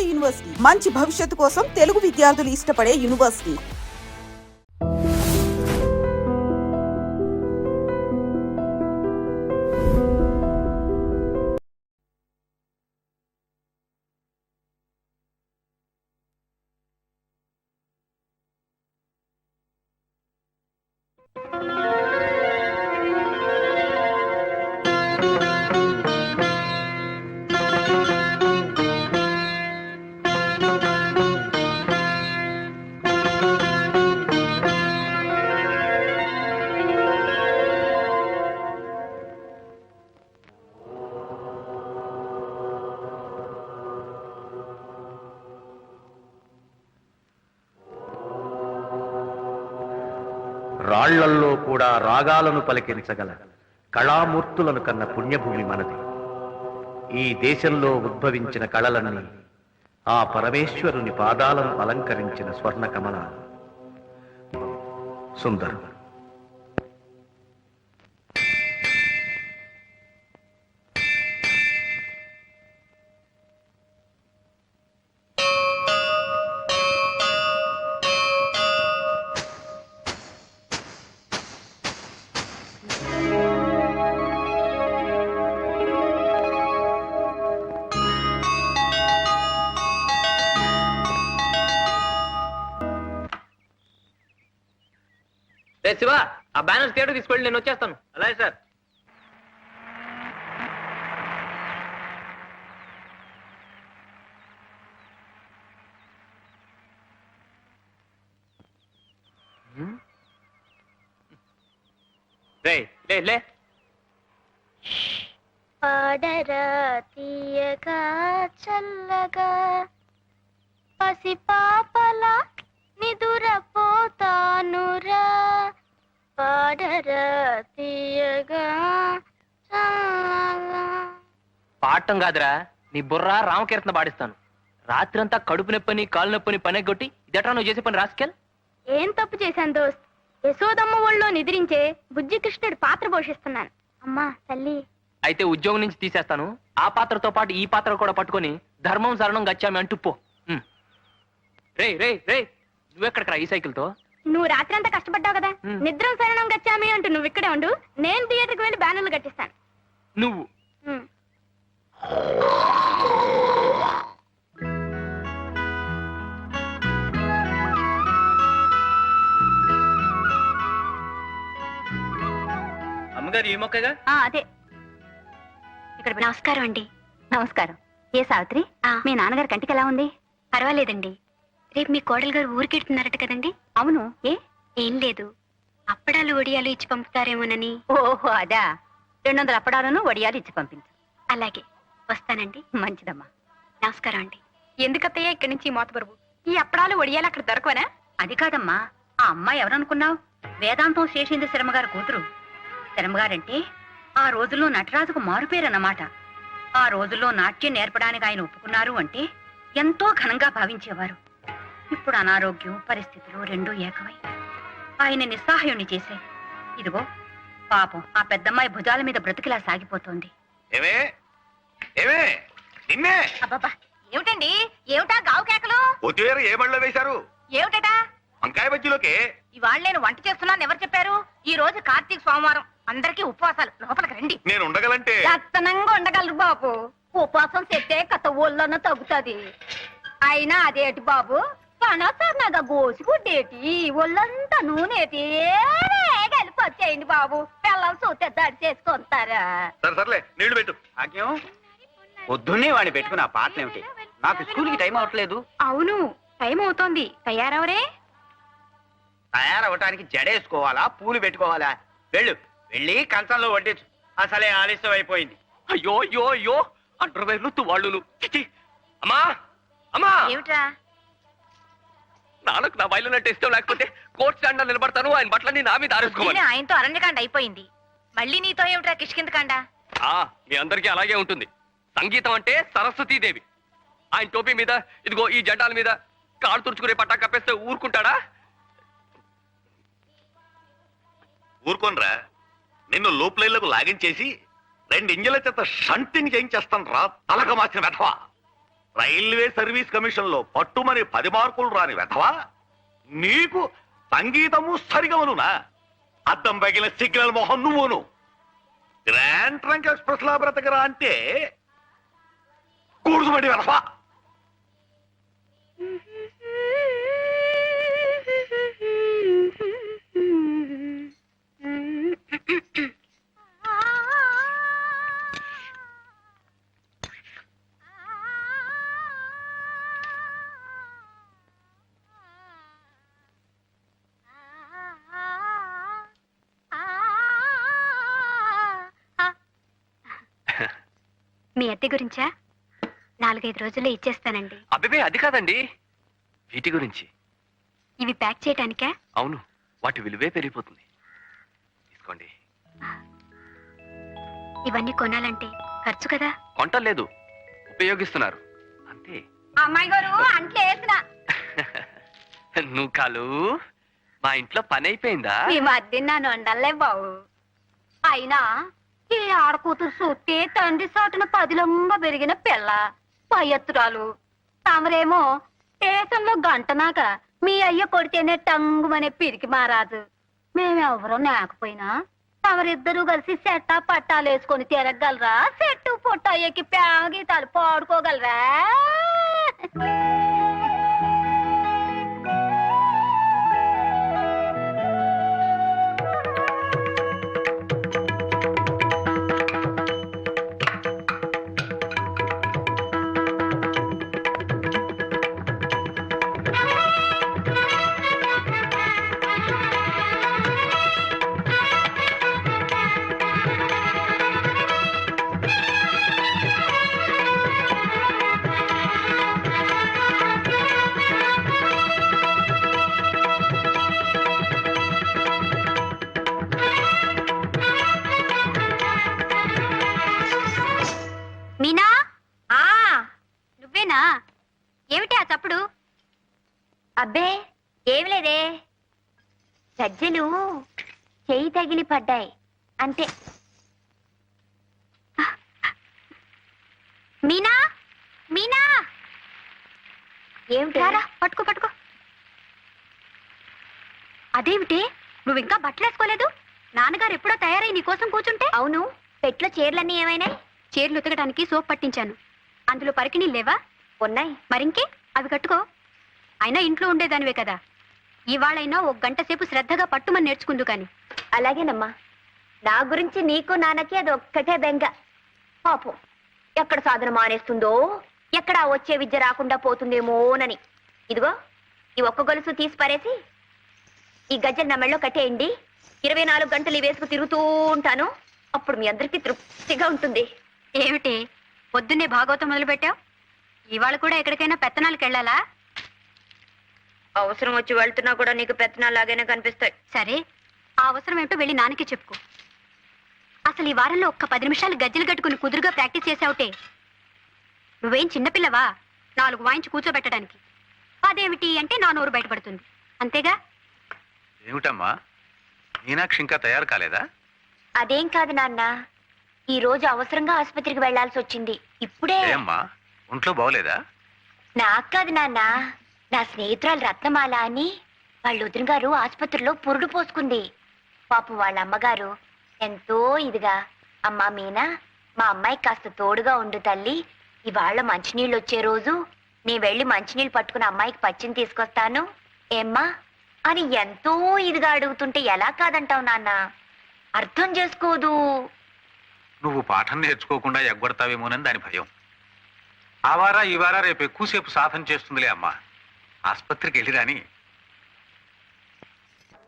నాడు యూనివర్సిటీ. మంచి భవిష్యత్తు కోసం తెలుగు విద్యార్థులు ఇష్టపడే యూనివర్సిటీ. రాళ్ళల్లో కూడా రాగాలను పలికించగల కళామూర్తులను కన్న పుణ్యభూమి మనది. ఈ దేశంలో ఉద్భవించిన కళలన్నీ ఆ పరమేశ్వరుని పాదాలను అలంకరించిన స్వర్ణ కమలాలు సుందరం. రే శివ ఆ బ్యానర్ థియేటర్ తీసుకెళ్ళి నేను వచ్చేస్తాను. అలాగే సార్. రే లే లే. పాడరా తీయగా చల్లగా పసి పాపల పాడటం కాదురా నీ బుర్ర రామకీర్తన పాడిస్తాను. రాత్రంతా కడుపు నొప్పని కాలు నొప్పని పనెగొట్టి ఇదట్రా నువ్వు చేసే పని రాసుకెల్? ఏం తప్పు చేశాను దోస్త్? యశోదమ్మ ఒళ్ళో నిద్రించే బుజ్జి కృష్ణుడి పాత్ర పోషిస్తున్నాను. అమ్మా తల్లి. అయితే ఉద్యోగం నుంచి తీసేస్తాను. ఆ పాత్రతో పాటు ఈ పాత్ర కూడా పట్టుకొని ధర్మం శరణం గచ్చామి అంటూ పో. రే రే రే నువ్వెక్కడికి రా ఈ సైకిల్తో? నువ్వు రాత్రంతా కష్టపడ్డావు కదా. నిద్రం శరణం గచ్చామి అంటూ నువ్వు ఇక్కడే ఉండు. నేను థియేటర్కి వెళ్ళి బ్యానర్లు కట్టిస్తాను. నువ్వు. మ్. అమ్మగారు ఈ మొక్కగా? ఆ, అదే. ఇక్కడ నమస్కారం అండి. నమస్కారం. ఏ సావిత్రి? మీ నాన్నగారి కంటికి ఎలా ఉంది? పర్వాలేదండి. రేపు మీ కోడలు గారు ఊరికెడుతున్నారట కదండి? అవును. ఏ? ఏం లేదు. అప్పడాలు వడియాలు ఇచ్చి పంపుతారేమోనని. ఓహో అదా. రెండు వందల అప్పడాలను వడియాలు ఇచ్చి పంపించు. అలాగే. వస్తానండి. మంచిదమ్మా. నమస్కారం అండి. ఎందుకత్తయ్య ఇక్కడి నుంచి మోతబరువు ఈ అప్పడాలు వడియాలు అక్కడ దొరకవనా? అది కాదమ్మా. ఆ అమ్మాయి ఎవరనుకున్నావు? వేదాంతం శేషేంద్ర శర్మగారి కూతురు. శర్మగారంటే ఆ రోజుల్లో నటరాజుకు మారుపేరన్నమాట. ఆ రోజుల్లో నాట్యం నేర్పడానికి ఆయన ఒప్పుకున్నారు అంటే ఎంతో ఘనంగా భావించేవారు. ఇప్పుడు అనారోగ్యం పరిస్థితులు రెండూ ఏకమై. ఆయన నిస్సహాయుణ్ణి చేశాయి ఇదిగో పాపం ఆ పెద్దమ్మాయి భుజాల మీద బ్రతికిలా సాగిపోతోంది. ఏమే? ఏమే? నిన్నే? అబ్బబ్బా ఏమిటండి? ఏమిటా గావు కేకలు? ఏ బడిలో వేశారు? ఏమిటటా? వంకాయ బజ్జీలోకి? ఇవాళ నేను వంట చేస్తున్నాను ఎవరు చెప్పారు? ఈ రోజు కార్తీక సోమవారం. అందరికీ ఉపవాసాలు. లోపలికి రండి. నేను ఉండగలంటే? దత్తనంగా ఉండగలరు బాబు. ఉపవాసం చెప్తే కథ ఊళ్ళోనూ తగ్గుతుంది. అయినా అదేటి బాబు? సనసనగా గోసిగుడ్డేటి ఒళ్ళంతా నూనెటి కలిపి వచ్చేయండి బాబు. పిల్లలు చూస్తే దాడి చేసుకుంటారా సరే సర్లే నీళ్ళు పెట్టు. భాగ్యం పొద్దున్నే వాడిని పెట్టుకుని ఆ పాటలు ఏమిటి నాకు స్కూల్కి టైం అవట్లేదు. అవును టైం అవుతోంది. తయారవరే? తయారవటానికి జడేసుకోవాలా పూలు పెట్టుకోవాలా? వెళ్ళు వెళ్ళి కంచంలో వడ్డించు. అసలే ఆలస్యం అయిపోయింది. అయ్యో అయ్యో అయ్యో అండర్వేర్లు తువాళ్ళును చిచి. అమ్మా అమ్మా. ఏమిట్రా? నాన్నకు నా బయలునంటే ఇష్టం లేకపోతే కోర్ట్ స్టాండ్ నిలబడతాను ఆయన బట్టలన్నీ నా మీద ఆరేసుకోవాలి. ఆయనతో అరణ్యకాండ అయిపోయింది. మళ్ళీ నీతో ఏమిట్రా కిష్కిందకాండ ఆ, మీ అందరికీ అలాగే ఉంటుంది. సంగీతం అంటే సరస్వతీదేవి. ఆయన టోపీ మీద ఇదిగో ఈ జెండాల మీద కాడు తుడుచుకునే పట్టా కప్పేస్తే ఊరుకుంటాడా? ఊరుకోనరా. నిన్ను లోప్ లైన్లకు లాగించేసి రెండు ఇంజల చేత షంటింగ్ చేయించేస్తాను రా తలక మార్చిన వెధవా. రైల్వే సర్వీస్ కమిషన్లో పట్టుమని పది మార్కులు రాని వెధవా? నీకు సంగీతము సరిగమనునా అద్దం పగిలిన సిగ్నల్ మొహం నువ్వును. గ్రాండ్ ట్రంక్ ఎక్స్ప్రెస్ లా బ్రతకరా అంటే కూడుమడి వెధవా? మీ అద్దె గురించా? నాలుగైదు రోజుల్లో ఇచ్చేస్తానండి. అబ్బే అది కాదండి. వీటి గురించి. ఇవి ప్యాక్ చేయటానికా? అవును వాటి విలువే పెరిగిపోతుంది. తీసుకోండి ఇవన్నీ కొనాలంటే ఖర్చు కదా? కొంటలేదు ఉపయోగిస్తున్నారు. అంతే. అమ్మాయి గారు అంట్లో వేసిన. నువ్వు కాలు మా ఇంట్లో పని అయిపోయిందా? మధ్య నన్ను వండలే బావు అయినా ఏ ఆడకూతురు చూస్తే తండ్రి సాటున పదిలంగా పెరిగిన పిల్ల. పయ్యత్తురాలు తమరేమో దేశంలో గంటనాక మీ అయ్య కొడితేనే టంగుమనే పిరికి మారాదు. మేమెవరో నేకపోయినా తమరిద్దరూ కలిసి సెట్టా పట్టాలు వేసుకొని తిరగలరా సెట్టు పొట్ట ఎక్కి ప్రేమ పాడుకోగలరా? అబ్బే ఏమి లేదే. సజ్జలు చెయ్యి తగిలి పడ్డాయి. అంతే. మీనా? మీనా? ఏమిటి? రారా పట్టుకో పట్టుకో. అదేమిటి? నువ్వు ఇంకా బట్టలు వేసుకోలేదు? నాన్నగారు ఎప్పుడో తయారై నీ కోసం కూర్చుంటే? అవును. పెట్లో చీరలన్నీ ఏమైనాయి? చీరలు ఉతకడానికి సోప్ పట్టించాను. అందులో పరికిణీ లేవా? ఉన్నాయి. మరింకే? అవి కట్టుకో. అయినా ఇంట్లో ఉండేదానివే కదా. ఇవాళైనా ఒక గంట సేపు శ్రద్ధగా పట్టుమని నేర్చుకుందు కాని. అలాగేనమ్మా. నా గురించి నీకు నాన్నకి అది ఒక్కటే బెంగ. పాపం ఎక్కడ సాధన మానేస్తుందో ఎక్కడ వచ్చే విద్య రాకుండా పోతుందేమోనని. ఇదిగో ఈ ఒక్క గొలుసు తీసి పారేసి ఈ గజ్జలు నా మెళ్ళో కట్టేయండి. ఇరవై నాలుగు గంటలు ఈ వేసుకు తిరుగుతూ ఉంటాను. అప్పుడు మీ అందరికీ తృప్తిగా ఉంటుంది. ఏమిటి? పొద్దున్నే భాగవతం మొదలు పెట్టావు ఇవాళ కూడా ఎక్కడికైనా పెత్తనాలకు వెళ్ళాలా? అవసరం వచ్చి వెళ్తున్నా కూడా నీకు పెత్తనాలాగానే కనిపిస్తాయి. సరే ఆ అవసరం ఏంటో వెళ్ళి నాన్నకి చెప్పుకో. అసలు ఈ వారంలో ఒక్క పది నిమిషాలు గజ్జలు కట్టుకుని కుదురుగా ప్రాక్టీస్ చేసావుటే. నువ్వేం చిన్నపిల్లవా? నాలుగు వాయించి కూర్చోబెట్టడానికి. అదేమిటి అంటే నా నోరు బయటపడుతుంది. అంతేగా? ఏమిటమ్మా? మీనాక్షి ఇంకా తయారు కాలేదా? అదేం కాదు నాన్న. ఈ రోజు అవసరంగా ఆసుపత్రికి వెళ్ళాల్సి వచ్చింది. ఇప్పుడే. ఏమ్మా? ఒంట్లో బాగోలేదా? నాకు కాదు నాన్న. నా స్నేహితురాలు రత్నమాల అని వాళ్ళ వదిన గారు ఆసుపత్రిలో పురుడు పోసుకుంది. పాపం వాళ్ళ అమ్మగారు ఎంతో ఇదిగా అమ్మా మీనా మా అమ్మాయి కాస్త తోడుగా ఉండు తల్లి. ఇవాళ మంచినీళ్ళు వచ్చే రోజు. నీ వెళ్ళి మంచినీళ్ళు పట్టుకుని అమ్మాయికి పచ్చిని తీసుకొస్తాను. ఏమ్మా? అని ఎంతో ఇదిగా అడుగుతుంటే ఎలా కాదంటావు నాన్న? అర్థం చేసుకోదు. నువ్వు పాఠం నేర్చుకోకుండా ఎగ్గొడతావేమోనని దాని భయం. ఆ వారా ఈ వారా రేపు ఎక్కువసేపు సాధన చేస్తుందిలే అమ్మా. ఆస్పత్రికి వెళ్ళిరాని